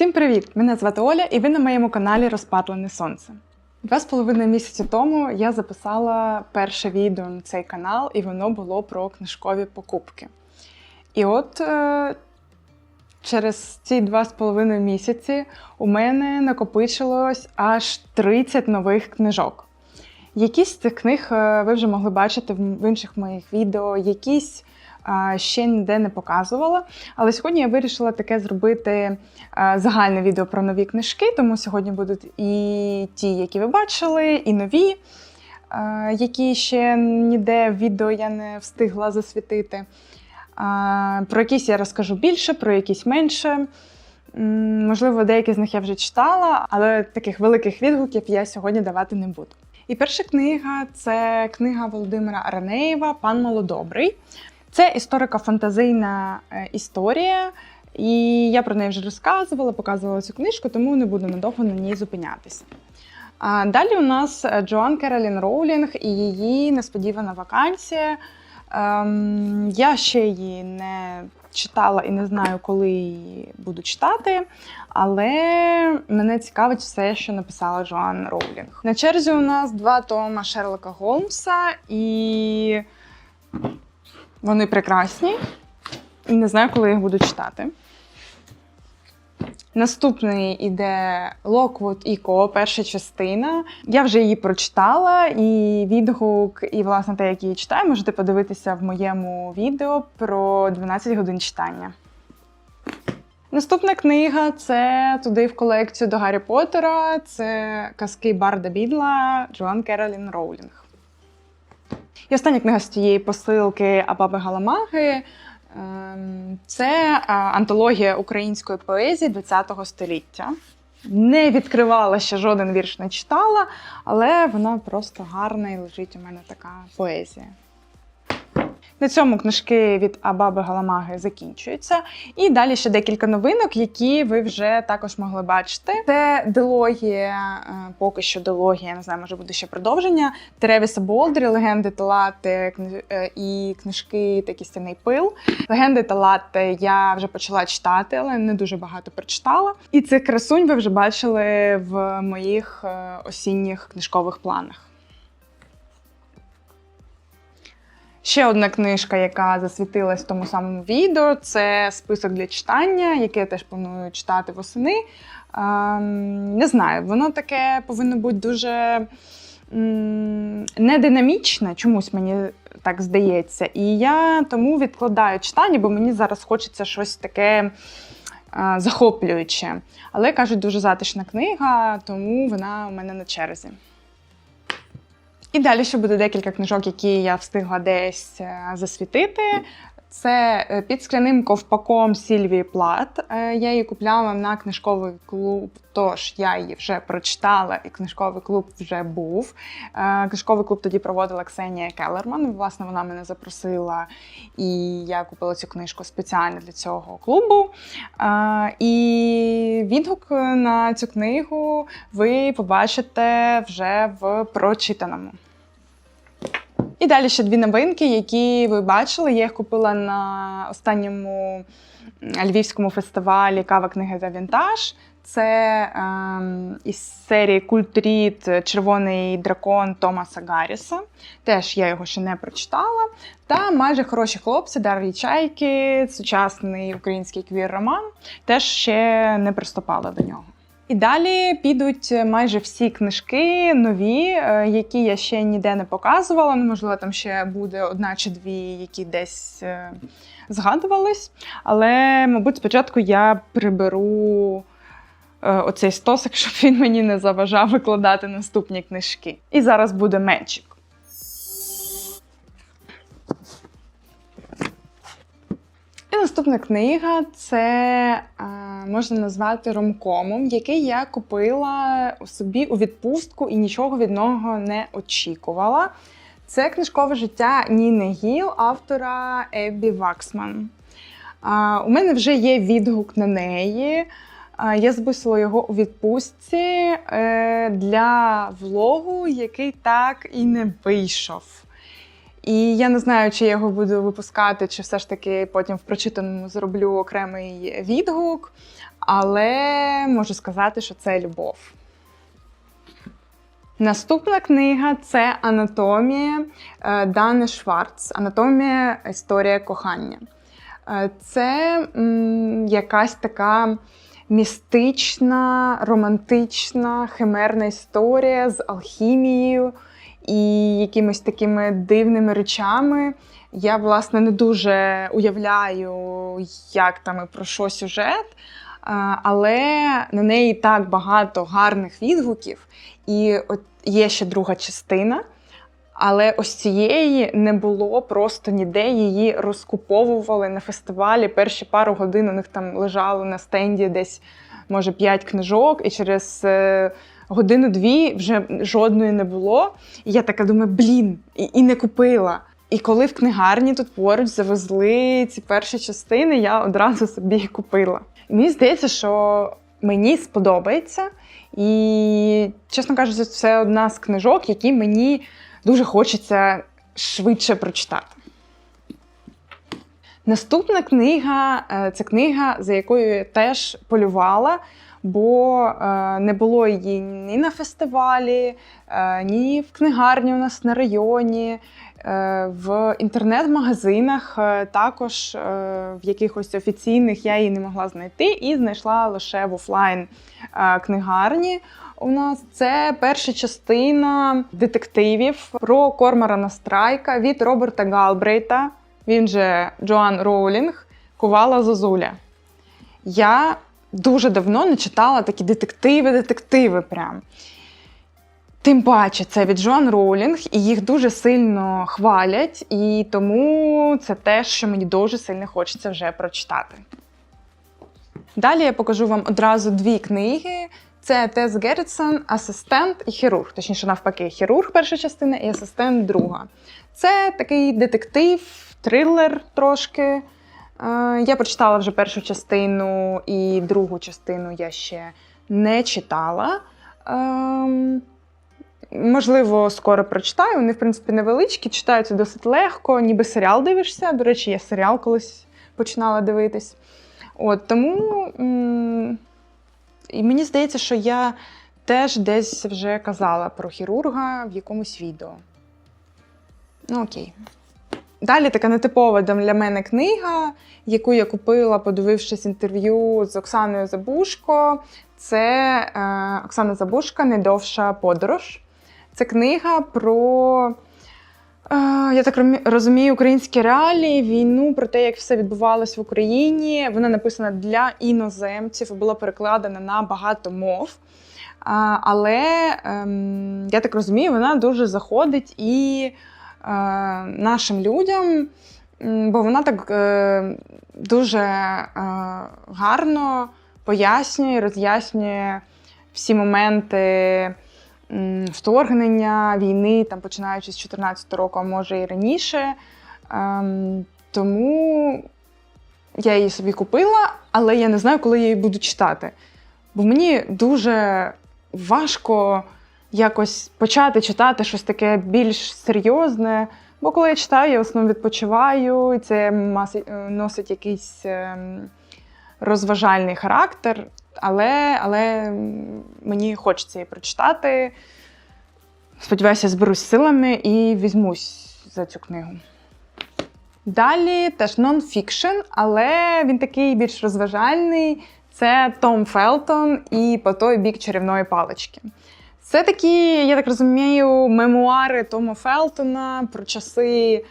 Всім привіт! Мене звати Оля, і ви на моєму каналі Розпатлене Сонце. Два з половиною місяці тому я записала перше відео на цей канал, і воно було про книжкові покупки. І от е, через ці два з половиною місяці у мене накопичилось аж 30 нових книжок. Якісь з цих книг е, ви вже могли бачити в інших моїх відео, якісь ще ніде не показувала. Але сьогодні я вирішила таке зробити е, загальне відео про нові книжки, тому сьогодні будуть і ті, які ви бачили, і нові, е, які ще ніде в відео я не встигла засвітити. Е, Про якісь я розкажу більше, про якісь менше. Можливо, деякі з них я вже читала, але таких великих відгуків я сьогодні давати не буду. І перша книга це книга Володимира Аранеєва Пан Малодобрий. Це історико-фантазийна е, історія, і я про неї вже розказувала, показувала цю книжку, тому не буду надовго на ній зупинятися. Далі у нас е, Джоан Керолін Роулінг і її несподівана вакансія. Ем, я ще її не читала і не знаю, коли її буду читати, але мене цікавить все, що написала Джоан Роулінг. На черзі у нас два тома Шерлока Голмса, і вони прекрасні. І не знаю, коли їх буду читати. Наступний іде Локвуд і Ко, перша частина. Я вже її прочитала, і відгук, і власне те, як її читаю, можете подивитися в моєму відео про 12 годин читання. Наступна книга це туди в колекцію до Гаррі Поттера. Це казки Барда Бідла Джоан Керолін Роулінг. І остання книга з цієї посилки Абаби Галамаги. Ем, Це антологія української поезії ХХ століття. Не відкривала ще жоден вірш, не читала, але вона просто гарна і лежить у мене така поезія. На цьому книжки від Абаби Галамаги закінчуються. І далі ще декілька новинок, які ви вже також могли бачити. Це дилогія, е, поки що дилогія, не знаю, може буде ще продовження. Теревіса Болдері, легенди та лати е, і книжки та кістяний пил. Легенди та лати я вже почала читати, але не дуже багато прочитала. І цих красунь ви вже бачили в моїх е, осінніх книжкових планах. Ще одна книжка, яка засвітилась в тому самому відео, це список для читання, яке я теж планую читати восени. Ем, не знаю, воно таке повинно бути дуже нединамічне, чомусь мені так здається. І я тому відкладаю читання, бо мені зараз хочеться щось таке е, захоплююче. Але кажуть, дуже затишна книга, тому вона у мене на черзі. І далі ще буде декілька книжок, які я встигла десь е, засвітити. Це е, під скляним ковпаком Сільвії Плат. Е, Я її купляла на книжковий клуб, тож я її вже прочитала, і книжковий клуб вже був. Е, Книжковий клуб тоді проводила Ксенія Келерман. Власне, вона мене запросила, і я купила цю книжку спеціально для цього клубу. І відгук на цю книгу ви побачите вже в прочитаному. І далі ще дві новинки, які ви бачили. Я їх купила на останньому львівському фестивалі Кава книги та вінтаж. Це ем, із серії Культріт Червоний дракон Томаса Гарріса. Теж я його ще не прочитала. Та майже хороші хлопці Дар'ї Чайки, сучасний український квір-роман. Теж ще не приступала до нього. І далі підуть майже всі книжки нові, е, які я ще ніде не показувала. Ну, можливо, там ще буде одна чи дві, які десь е, згадувались. Але, мабуть, спочатку я приберу е, оцей стосик, щоб він мені не заважав викладати наступні книжки. І зараз буде мечик. Наступна книга це е, можна назвати ромкомом, який я купила собі у відпустку і нічого від нього не очікувала. Це книжкове життя Ніни Гіл, автора Еббі Ваксман. У мене вже є відгук на неї. Я записувала його у відпустці е, для влогу, який так і не вийшов. І я не знаю, чи я його буду випускати, чи все ж таки потім в прочитаному зроблю окремий відгук. Але можу сказати, що це любов. Наступна книга це Анатомія е, Дани Шварц. Анатомія історія кохання. Е, Це м, якась така містична, романтична, химерна історія з алхімією і якимись такими дивними речами. Я, власне, не дуже уявляю, як там і про що сюжет, але на неї так багато гарних відгуків. І от є ще друга частина. Але ось цієї не було просто ніде. Її розкуповували на фестивалі. Перші пару годин у них там лежало на стенді десь, може, п'ять книжок, і через е, годину-дві вже жодної не було. І я така думаю, блін, і, і не купила. І коли в книгарні тут поруч завезли ці перші частини, я одразу собі їх купила. І мені здається, що мені сподобається. І, чесно кажучи, це одна з книжок, які мені дуже хочеться швидше прочитати. Наступна книга е, це книга, за якою я теж полювала, бо е, не було її ні на фестивалі, е, ні в книгарні у нас на районі. В інтернет-магазинах також в якихось офіційних я її не могла знайти і знайшла лише в офлайн книгарні. У нас це перша частина детективів про Корморана Страйка від Роберта Галбрейта. Він же Джоан Роулінг, Кувала Зозуля. Я дуже давно не читала такі детективи-детективи. прям. Тим паче, це від Джоан Роулінг, і їх дуже сильно хвалять, і тому це те, що мені дуже сильно хочеться вже прочитати. Далі я покажу вам одразу дві книги. Це Тес Геррітсон, асистент і хірург. Точніше, навпаки, хірург перша частина і асистент друга. Це такий детектив, трилер трошки. Я прочитала вже першу частину і другу частину я ще не читала. Ем, Можливо, скоро прочитаю. Вони, в принципі, невеличкі, читаються досить легко, ніби серіал дивишся. До речі, я серіал колись починала дивитись. От, Тому і мені здається, що я теж десь вже казала про хірурга в якомусь відео. Ну, окей. Далі така нетипова для мене книга, яку я купила, подивившись інтерв'ю з Оксаною Забушко. Це е, Оксана Забушка Недовша подорож. Це книга про, е, я так розумію, українські реалії, війну, про те, як все відбувалось в Україні. Вона написана для іноземців, була перекладена на багато мов. А, але ем, я так розумію, вона дуже заходить і е, нашим людям, бо вона так е, дуже е, гарно пояснює, роз'яснює всі моменти вторгнення війни, там починаючи з 2014 року, а може і раніше. Ем, тому я її собі купила, але я не знаю, коли я її буду читати. Бо мені дуже важко якось почати читати щось таке більш серйозне. Бо коли я читаю, я в основному відпочиваю, і це носить якийсь ем, розважальний характер. Але але мені хочеться її прочитати. Сподіваюся, зберусь силами і візьмусь за цю книгу. Далі теж нон-фікшн, але він такий більш розважальний. Це Том Фелтон і по той бік чарівної палички. Це такі, я так розумію, мемуари Тома Фелтона про часи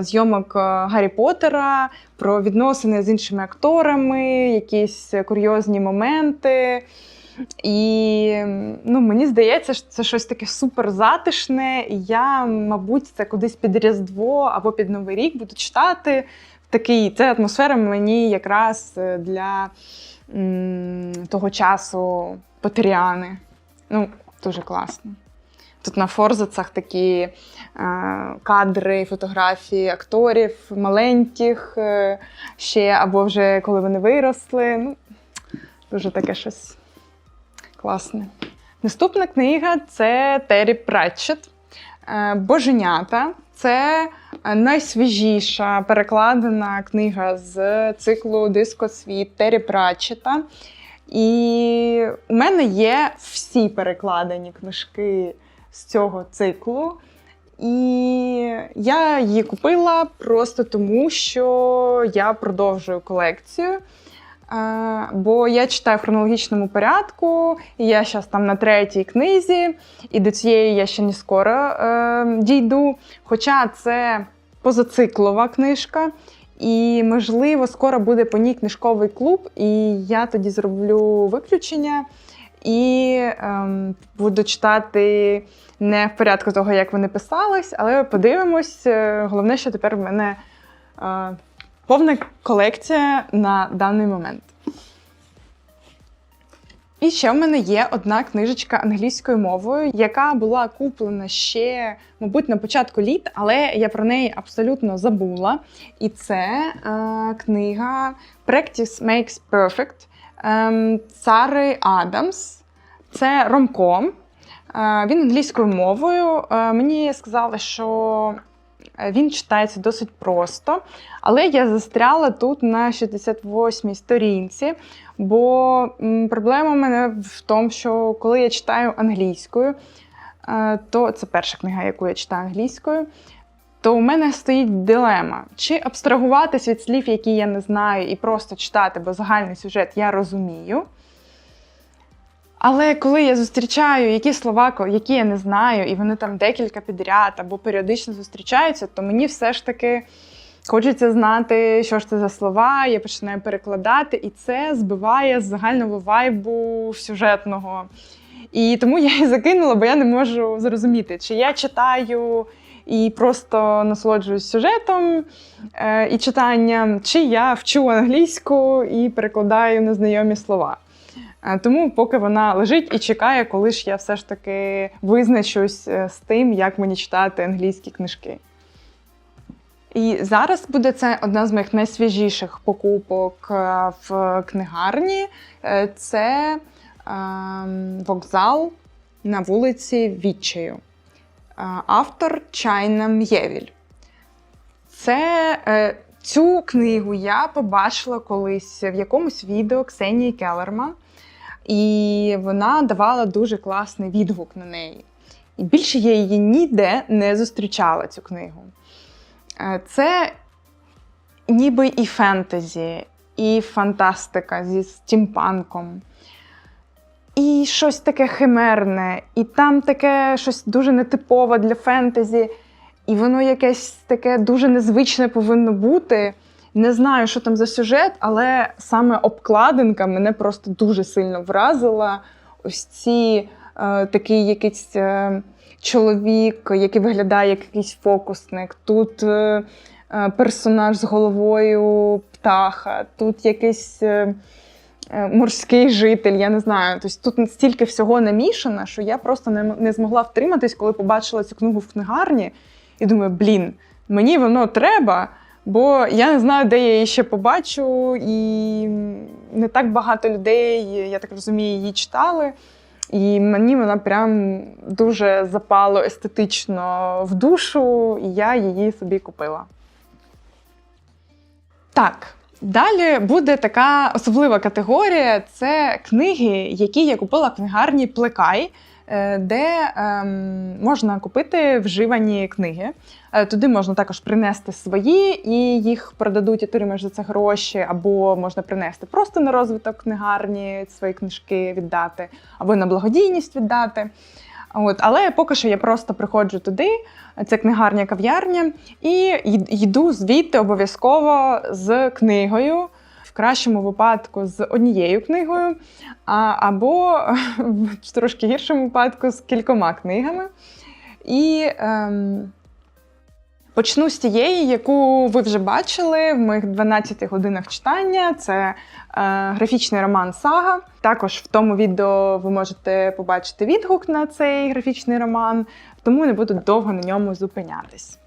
зйомок Гаррі Поттера, про відносини з іншими акторами, якісь курйозні моменти. І ну, мені здається, що це щось таке супер затишне. І я, мабуть, це кудись під Різдво або під Новий рік буду читати. Такий, Це атмосфера мені якраз для м, того часу Потеріани. Ну, Дуже класно. Тут на форзацах такі е, кадри, фотографії акторів маленьких, е, ще або вже коли вони виросли. Ну, Дуже таке щось класне. Наступна книга це Террі Пратчет. Е, Боженята. Це найсвіжіша перекладена книга з циклу Дискосвіт Террі Пратчета. І у мене є всі перекладені книжки з цього циклу. І я її купила просто тому, що я продовжую колекцію. Бо я читаю в хронологічному порядку, і я зараз там на третій книзі, і до цієї я ще не скоро е, дійду. Хоча це позациклова книжка, і, можливо, скоро буде по ній книжковий клуб, і я тоді зроблю виключення і ем, буду читати не в порядку того, як вони писались, але подивимось. Е, Головне, що тепер в мене е, повна колекція на даний момент. І ще в мене є одна книжечка англійською мовою, яка була куплена ще, мабуть, на початку літ, але я про неї абсолютно забула. І це е, книга Practice Makes Perfect е, Цари Адамс. Це ромком. Е, він англійською мовою. Е, мені сказали, що він читається досить просто, але я застряла тут на 68-й сторінці, бо проблема в мене в тому, що коли я читаю англійською, е, то це перша книга, яку я читаю англійською, то у мене стоїть дилема: чи абстрагуватись від слів, які я не знаю, і просто читати, бо загальний сюжет я розумію. Але коли я зустрічаю які слова, які я не знаю, і вони там декілька підряд або періодично зустрічаються, то мені все ж таки хочеться знати, що ж це за слова, я починаю перекладати, і це збиває з загального вайбу сюжетного. І тому я і закинула, бо я не можу зрозуміти, чи я читаю і просто насолоджуюсь сюжетом е, і читанням, чи я вчу англійську і перекладаю незнайомі слова. Тому поки вона лежить і чекає, коли ж я все ж таки визначусь е, з тим, як мені читати англійські книжки. І зараз буде це одна з моїх найсвіжіших покупок е, в книгарні. Е, Це ем, вокзал на вулиці Відчаю. Е, Автор Чайна М'євіль. Це цю книгу я побачила колись в якомусь відео Ксенії Келерман, і вона давала дуже класний відгук на неї. І більше я її ніде не зустрічала цю книгу. Е, Це ніби і фентезі, і фантастика зі стімпанком. І щось таке химерне, і там таке щось дуже нетипове для фентезі, і воно якесь таке дуже незвичне повинно бути. Не знаю, що там за сюжет, але саме обкладинка мене просто дуже сильно вразила. Ось ці е, такий якийсь е, чоловік, який виглядає як якийсь фокусник. Тут е, е, персонаж з головою птаха, тут якийсь е, е, морський житель, я не знаю. Тобто тут стільки всього намішано, що я просто не, не змогла втриматись, коли побачила цю книгу в книгарні, і думаю, блін, мені воно треба. Бо я не знаю, де я її ще побачу, і не так багато людей, я так розумію, її читали. І мені вона прям дуже запало естетично в душу, і я її собі купила. Так, далі буде така особлива категорія: це книги, які я купила в книгарні Плекай, де ем, можна купити вживані книги. Е, Туди можна також принести свої, і їх продадуть, отримаєш за це гроші, або можна принести просто на розвиток книгарні свої книжки віддати, або на благодійність віддати. От, але поки що я просто приходжу туди, це книгарня кав'ярня, і йду звідти обов'язково з книгою, в кращому випадку з однією книгою, а, або в трошки гіршому випадку з кількома книгами. І ем, почну з тієї, яку ви вже бачили в моїх 12 годинах читання. Це е, графічний роман Сага. Також в тому відео ви можете побачити відгук на цей графічний роман, тому не буду довго на ньому зупинятись.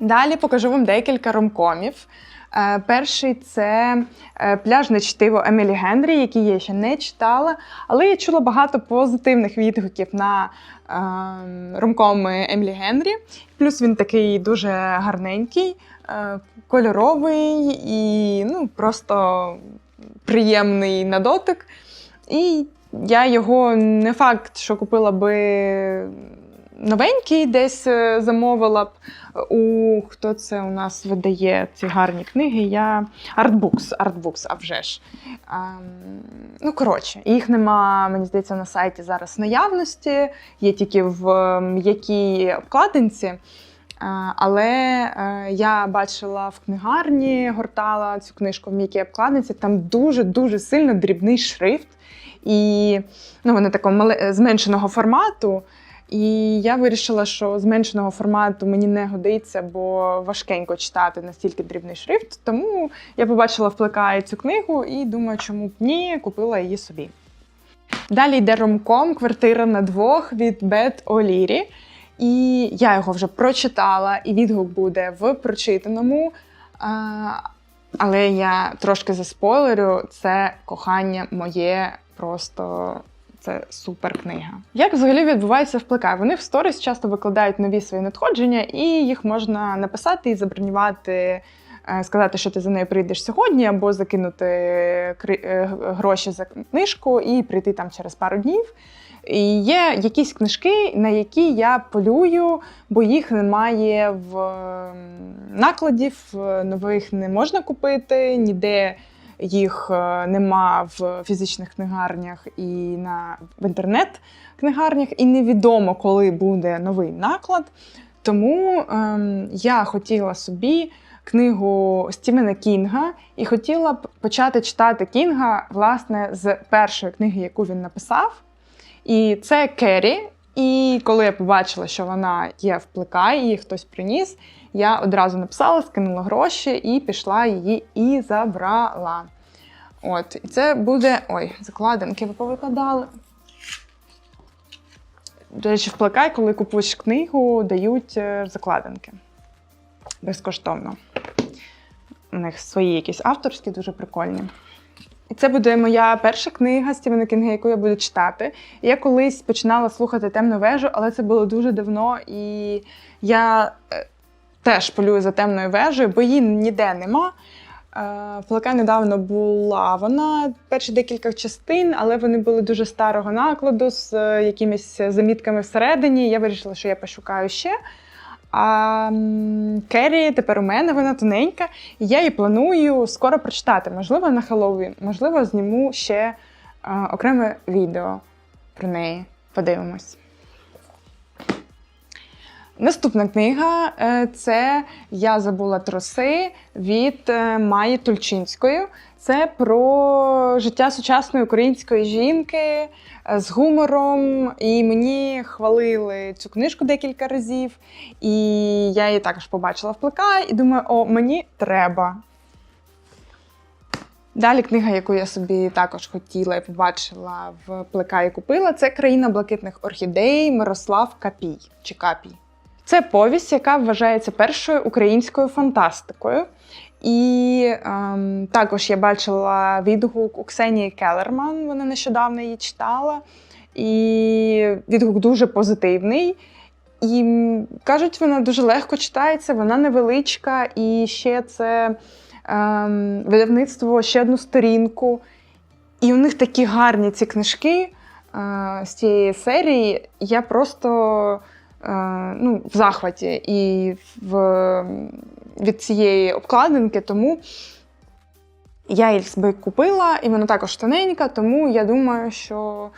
Далі покажу вам декілька ромкомів. Е, Перший це е, пляжне чтиво Емілі Генрі, який я ще не читала, але я чула багато позитивних відгуків на е, ромкоми Емілі Генрі. Плюс він такий дуже гарненький, е, кольоровий і ну, просто приємний на дотик. І я його не факт, що купила би новенький, десь е, замовила б у хто це у нас видає ці гарні книги. Я Artbooks, Artbooks, а вже ж. Ем, ну, коротше, їх нема, мені здається, на сайті зараз наявності, є тільки в м'якій обкладинці. Але е, я бачила в книгарні, гортала цю книжку в м'якій обкладинці. Там дуже-дуже сильно дрібний шрифт. І ну, вони такого зменшеного формату. І я вирішила, що зменшеного формату мені не годиться, бо важкенько читати настільки дрібний шрифт. Тому я побачила в Плекаї цю книгу і думаю, чому б ні, купила її собі. Далі йде ромком Квартира на двох від Бет Олірі. І я його вже прочитала, і відгук буде в прочитаному. А, але я трошки заспойлерю, це кохання моє просто це супер книга. Як взагалі відбувається вплекай? Вони в сторіс часто викладають нові свої надходження, і їх можна написати і забронювати, е, сказати, що ти за нею прийдеш сьогодні, або закинути е, гроші за книжку і прийти там через пару днів. І є якісь книжки, на які я полюю, бо їх немає в накладів, е, нових не можна купити, ніде їх е, нема в фізичних книгарнях і на в інтернет-книгарнях, і невідомо, коли буде новий наклад. Тому ем, я хотіла собі книгу Стівена Кінга і хотіла б почати читати Кінга власне з першої книги, яку він написав. І це Керрі. І коли я побачила, що вона є в плекай, її хтось приніс, я одразу написала, скинула гроші і пішла її і забрала. От, і це буде. Ой, закладинки ви повикладали. До речі, в коли купуєш книгу, дають е, закладинки. Безкоштовно. У них свої якісь авторські, дуже прикольні. І це буде моя перша книга Стівена Кінга, яку я буду читати. Я колись починала слухати темну вежу, але це було дуже давно, і я е, теж полюю за темною вежею, бо її ніде нема. Е, В Плекай недавно була вона перші декілька частин, але вони були дуже старого накладу з е, якимись замітками всередині. Я вирішила, що я пошукаю ще. А Керрі тепер у мене вона тоненька, і я її планую скоро прочитати. Можливо, на Хеллоуін, можливо, зніму ще е, окреме відео про неї. Подивимось. Наступна книга е, це Я забула троси від е, Маї Тульчинської. Це про життя сучасної української жінки е, з гумором. І мені хвалили цю книжку декілька разів. І я її також побачила в плекай і думаю, о, мені треба. Далі книга, яку я собі також хотіла і побачила в плекаї купила, це Країна блакитних орхідей Мирослав Капій чи Капій. Це повість, яка вважається першою українською фантастикою. І ем, також я бачила відгук у Ксенії Келерман, вона нещодавно її читала. І відгук дуже позитивний. І кажуть, вона дуже легко читається, вона невеличка, і ще це ем, видавництво ще одну сторінку. І у них такі гарні ці книжки е, з цієї серії. Я просто ну, в захваті і в, від цієї обкладинки, тому я собі купила, і вона також тоненька, тому я думаю, що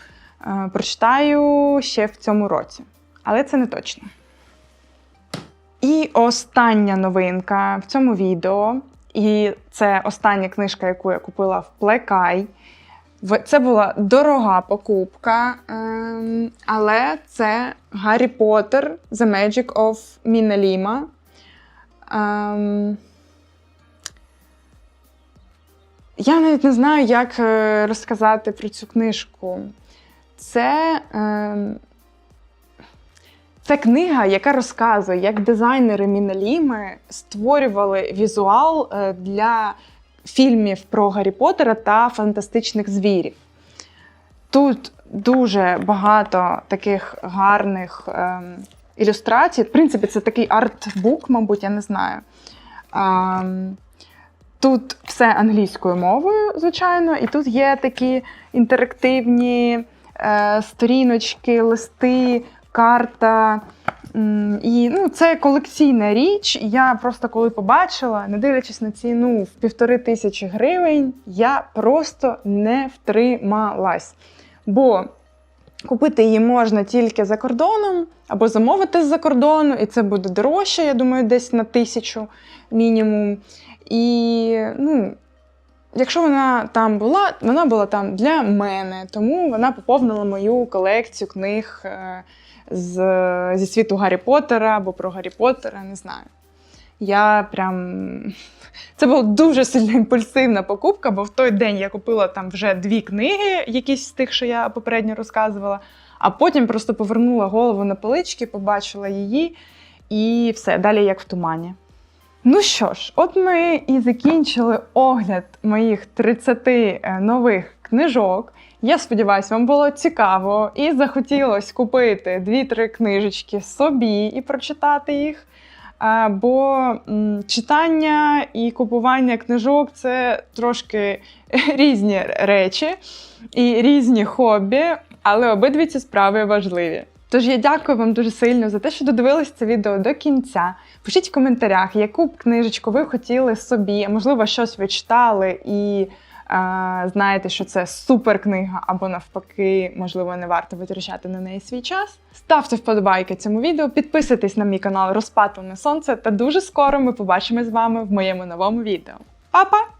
е, прочитаю ще в цьому році. Але це не точно. І остання новинка в цьому відео. І це остання книжка, яку я купила в Плекай. Це була дорога покупка, ем, але це Гаррі Поттер The Magic of Lima. Ем, я навіть не знаю, як е, розказати про цю книжку. Це, ем, Це книга, яка розказує, як дизайнери Міналіми створювали візуал е, для фільмів про Гаррі Поттера та фантастичних звірів. Тут дуже багато таких гарних ем, ілюстрацій. В принципі, це такий артбук, мабуть, я не знаю. Ем, тут все англійською мовою, звичайно, і тут є такі інтерактивні е, сторіночки, листи, карта. І ну, це колекційна річ. Я просто коли побачила, не дивлячись на ціну в півтори тисячі гривень, я просто не втрималась. Бо купити її можна тільки за кордоном або замовити з-за кордону, і це буде дорожче, я думаю, десь на тисячу мінімум. І ну, якщо вона там була, вона була там для мене, тому вона поповнила мою колекцію книг е, з, зі світу Гаррі Поттера або про Гаррі Поттера, не знаю. Я прям. Це була дуже сильно імпульсивна покупка, бо в той день я купила там вже дві книги, якісь з тих, що я попередньо розказувала, а потім просто повернула голову на полички, побачила її, і все, далі як в тумані. Ну що ж, от ми і закінчили огляд моїх 30 е, нових книжок. Я сподіваюся, вам було цікаво і захотілося купити 2-3 книжечки собі і прочитати їх. Бо читання і купування книжок це трошки різні речі і різні хобі, але обидві ці справи важливі. Тож я дякую вам дуже сильно за те, що додивились це відео до кінця. Пишіть в коментарях, яку б книжечку ви хотіли собі, можливо, щось ви читали і е, знаєте, що це супер книга, або навпаки, можливо, не варто витрачати на неї свій час. Ставте вподобайки цьому відео, підписуйтесь на мій канал Розпатлене Сонце, та дуже скоро ми побачимо з вами в моєму новому відео. Па-па!